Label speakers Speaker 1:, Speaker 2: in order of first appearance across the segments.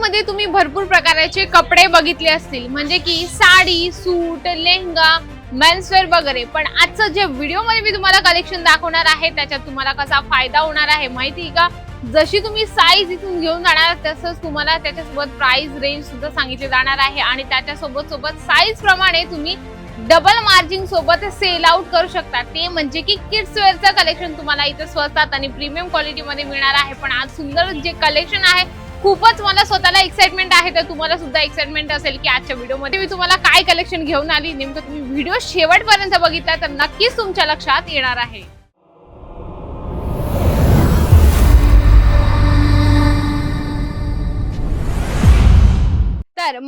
Speaker 1: मध्ये तुम्ही भरपूर प्रकारचे कपडे बघितले असतील. म्हणजे की साडी सूट लेहंगा मेन्सवेअर वगैरे. पण आजचं जे व्हिडिओमध्ये मी तुम्हाला कलेक्शन दाखवणार आहे त्याच्यात तुम्हाला कसा फायदा होणार आहे माहिती आहे का? जशी तुम्ही साईज इथून घेऊन जाणार तसंच तुम्हाला त्याच्यासोबत प्राइस रेंज सुद्धा सांगितले जाणार आहे. आणि त्याच्यासोबत सोबत साईज प्रमाणे तुम्ही डबल मार्जिन सोबत सेल आउट करू शकता. ते म्हणजे की किड्स वेअरचं कलेक्शन तुम्हाला इथे स्वस्तात आणि प्रीमियम क्वालिटीमध्ये मिळणार आहे. पण आज सुंदर जे कलेक्शन आहे खूपच मला स्वतःला एक्साइटमेंट आहे तर तुम्हाला सुद्धा एक्साइटमेंट असेल की आजच्या व्हिडिओमध्ये मी तुम्हाला काय कलेक्शन घेऊन आली? नेमकं तुम्ही व्हिडिओ शेवटपर्यंत बघितला तर नक्कीच तुमच्या लक्षात येणार आहे.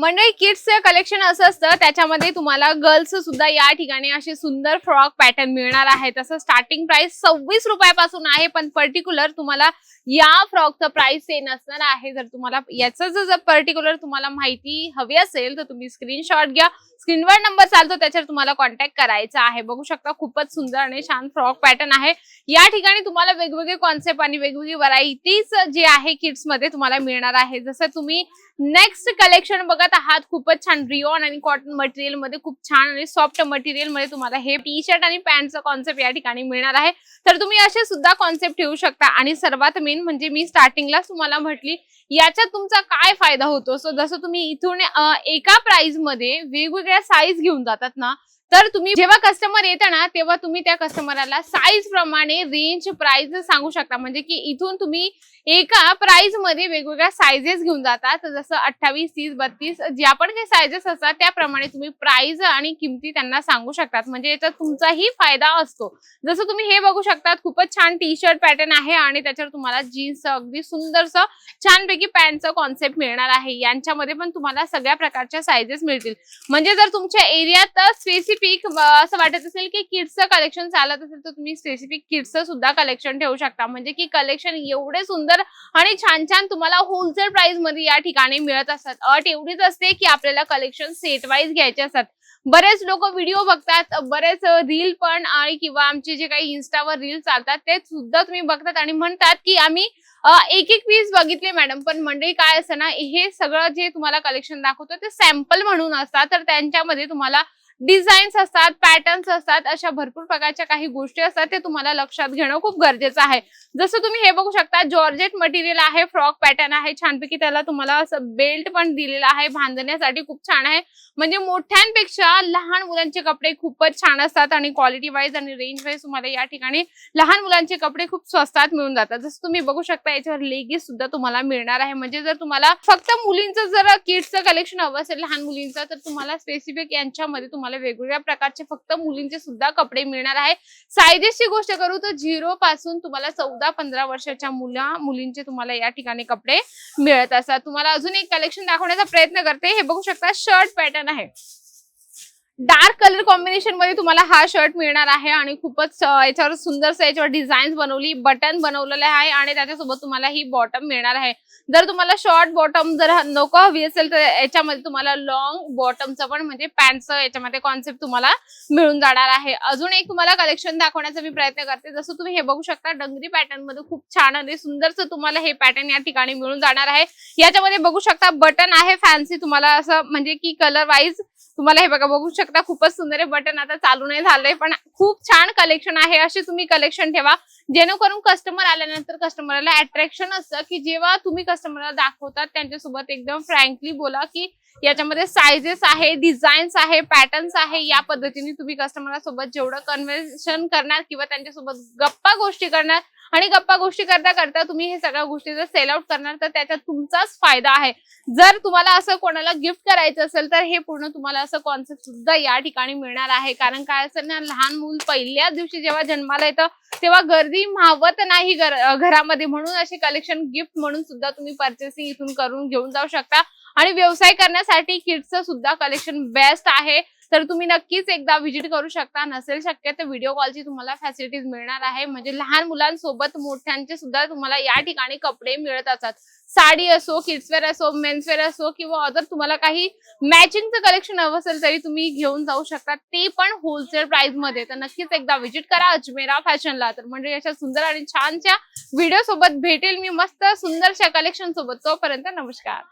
Speaker 1: मंडळी किड्सचं कलेक्शन असं असतं त्याच्यामध्ये तुम्हाला गर्ल्स सुद्धा या ठिकाणी असे सुंदर फ्रॉक पॅटर्न मिळणार आहे तसं स्टार्टिंग प्राइस सव्वीस रुपयापासून आहे पण पर्टिक्युलर तुम्हाला या फ्रॉकचं प्राइस सेम असणार आहे. जर तुम्हाला याचं जर पर्टिक्युलर तुम्हाला माहिती हवी असेल तर तुम्ही स्क्रीनशॉट घ्या. स्क्रीनवर नंबर चालतो त्याच्यावर तुम्हाला कॉन्टॅक्ट करायचा आहे. बघू शकता खूपच सुंदर आणि छान फ्रॉक पॅटर्न आहे. या ठिकाणी तुम्हाला वेगवेगळे कॉन्सेप्ट आणि वेगवेगळी व्हरायटीज जे आहे किड्समध्ये तुम्हाला मिळणार आहे. जसं तुम्ही नेक्स्ट कलेक्शन बघत आहात खूपच छान रिओन आणि कॉटन मटेरियलमध्ये खूप छान आणि सॉफ्ट मटेरियलमध्ये तुम्हाला हे टी शर्ट आणि पॅन्टचं कॉन्सेप्ट या ठिकाणी मिळणार आहे. तर तुम्ही असे सुद्धा कॉन्सेप्ट ठेवू शकता. आणि सर्वात मेन म्हणजे मी स्टार्टिंगलाच तुम्हाला म्हटली याच्यात तुमचा काय फायदा होतो? सो जसं तुम्ही इथून एका प्राइसमध्ये वेगवेगळ्या साईज घेऊन जातात ना तर तुम्ही जेव्हा कस्टमर येता ना तेव्हा तुम्ही त्या कस्टमरला साईज प्रमाणे रेंज प्राइस सांगू शकता. म्हणजे की इथून तुम्ही एका प्राइसमध्ये वेगवेगळ्या साईजेस घेऊन जातात जसं अठ्ठावीस तीस बत्तीस ज्या पण काही साईजेस असतात त्याप्रमाणे तुम्ही प्राइस आणि किमती त्यांना सांगू शकतात. म्हणजे याच्यात तुमचाही फायदा असतो. जसं तुम्ही हे बघू शकतात खूपच छान टी शर्ट पॅटर्न आहे आणि त्याच्यावर तुम्हाला जीन्स अगदी सुंदरसं छानपैकी पॅन्टचं कॉन्सेप्ट मिळणार आहे. यांच्यामध्ये पण तुम्हाला सगळ्या प्रकारच्या साईजेस मिळतील. म्हणजे जर तुमच्या एरियात स्पेसिफिक असं वाटत असेल की किड्सचं कलेक्शन चालत असेल तर तुम्ही स्पेसिफिक किड्सचं सुद्धा कलेक्शन ठेवू शकता. म्हणजे की कलेक्शन एवढे सुंदर आणि छान छान तुम्हाला होलसेल प्राइसमध्ये या ठिकाणी मिळत असतात. अट एवढीच असते की आपल्याला कलेक्शन सेट वाईज घ्यायचे असतात. बरेच लोक व्हिडिओ बघतात बरेच रील पण आणि किंवा आमचे जे काही इन्स्टावर रील चालतात ते सुद्धा तुम्ही बघतात आणि म्हणतात की आम्ही एक एक पीस बघितले मॅडम पण मंडळी काय असतं ना हे सगळं जे तुम्हाला कलेक्शन दाखवतो ते सॅम्पल म्हणून असतात. तर त्यांच्यामध्ये तुम्हाला डिझाईन्स असतात पॅटर्न्स असतात अशा भरपूर प्रकारच्या काही गोष्टी असतात ते तुम्हाला लक्षात घेणं खूप गरजेचं आहे. जसं तुम्ही हे बघू शकता जॉर्जेट मटेरियल आहे फ्रॉक पॅटर्न आहे छानपैकी त्याला तुम्हाला असं बेल्ट पण दिलेला आहे बांधण्यासाठी खूप छान आहे. म्हणजे मोठ्यांपेक्षा लहान मुलांचे कपडे खूपच छान असतात आणि क्वालिटी वाईज आणि रेंज वाईज तुम्हाला या ठिकाणी लहान मुलांचे कपडे खूप स्वस्तात मिळून जातात. जसं तुम्ही बघू शकता याच्यावर लेगीज सुद्धा तुम्हाला मिळणार आहे. म्हणजे जर तुम्हाला फक्त मुलींचं जर किड्सचं कलेक्शन हवं असेल लहान मुलींचं तर तुम्हाला स्पेसिफिक यांच्यामध्ये तुम्हाला वेगवेगळ्या प्रकारचे फक्त मुलींचे सुद्धा कपडे मिळणार आहे सायजेसची गोष्ट करू तर झिरो पासून तुम्हाला चौदा पंधरा वर्षाच्या मुला मुलींचे तुम्हाला या ठिकाणी कपडे मिळत असतात. तुम्हाला अजून एक कलेक्शन दाखवण्याचा प्रयत्न करते. हे बघू शकता शर्ट पॅटर्न आहे. डार्क कलर कॉम्बिनेशनमध्ये तुम्हाला हा शर्ट मिळणार आहे आणि खूपच याच्यावर सुंदरसं याच्यावर डिझाईन बनवली बटन बनवलेले आहे आणि त्याच्यासोबत तुम्हाला ही बॉटम मिळणार आहे. जर तुम्हाला शॉर्ट बॉटम जर नको हवी असेल तर याच्यामध्ये तुम्हाला लॉंग बॉटमचं पण म्हणजे पॅन्टचं याच्यामध्ये कॉन्सेप्ट तुम्हाला मिळून जाणार आहे. अजून एक तुम्हाला कलेक्शन दाखवण्याचा मी प्रयत्न करते. जसं तुम्ही हे बघू शकता डंगरी पॅटर्नमध्ये खूप छान आणि सुंदरचं तुम्हाला हे पॅटर्न या ठिकाणी मिळून जाणार आहे. याच्यामध्ये बघू शकता बटन आहे फॅन्सी तुम्हाला असं म्हणजे की कलर वाईज तुम्हाला हे बघा बघू शकता. खूपच सुंदर आहे. बटन आता चालू नाही झालंय पण खूप छान कलेक्शन आहे. असे तुम्ही कलेक्शन ठेवा. जेणेकरून कस्टमर आल्यानंतर कस्टमरला अट्रॅक्शन असतं की जेव्हा तुम्ही कस्टमरला दाखवतात त्यांच्यासोबत एकदम फ्रँकली बोला की याच्यामध्ये सायझेस आहे डिझाईन्स आहे पॅटर्न्स आहे. या पद्धतीने तुम्ही कस्टमर सोबत जेवढं कन्व्हर्सेशन करणार किंवा त्यांच्यासोबत गप्पा गोष्टी करणार आणि गप्पा गोष्टी करता करता तुम्ही हे सगळ्या गोष्टी जर सेल आउट करणार तर त्याच्यात तुमचाच फायदा आहे. जर तुम्हाला असं कोणाला गिफ्ट करायचं असेल तर हे पूर्ण तुम्हाला असं कॉन्सेप्ट सुद्धा या ठिकाणी मिळणार आहे. कारण काय असेल ना लहान मूल पहिल्या दिवशी जेव्हा जन्माला येतं तेव्हा गर्दी मावत नाही घरामध्ये. म्हणून असे कलेक्शन गिफ्ट म्हणून सुद्धा तुम्ही परचेसिंग इथून करून घेऊन जाऊ शकता. आणि व्यवसाय करण्यासाठी किट्सचं सुद्धा कलेक्शन बेस्ट आहे. तर तुम्ही नक्कीच एकदा व्हिजिट करू शकता. नसेल शक्य तर व्हिडिओ कॉलची तुम्हाला फॅसिलिटीज मिळणार आहे. म्हणजे लहान मुलांसोबत मोठ्यांचे सुद्धा तुम्हाला या ठिकाणी कपडे मिळत असतात. साडी असो किड्सवेअर असो मेन्सवेअर असो किंवा अदर तुम्हाला काही मॅचिंगचं कलेक्शन हवं असेल तरी तुम्ही घेऊन जाऊ शकता. ते पण होलसेल प्राइसमध्ये. तर नक्कीच एकदा व्हिजिट करा अजमेरा फॅशनला. तर म्हणजे अशा सुंदर आणि छानच्या व्हिडिओ सोबत भेटेल मी. मस्त सुंदरशा कलेक्शन सोबत. तोपर्यंत नमस्कार.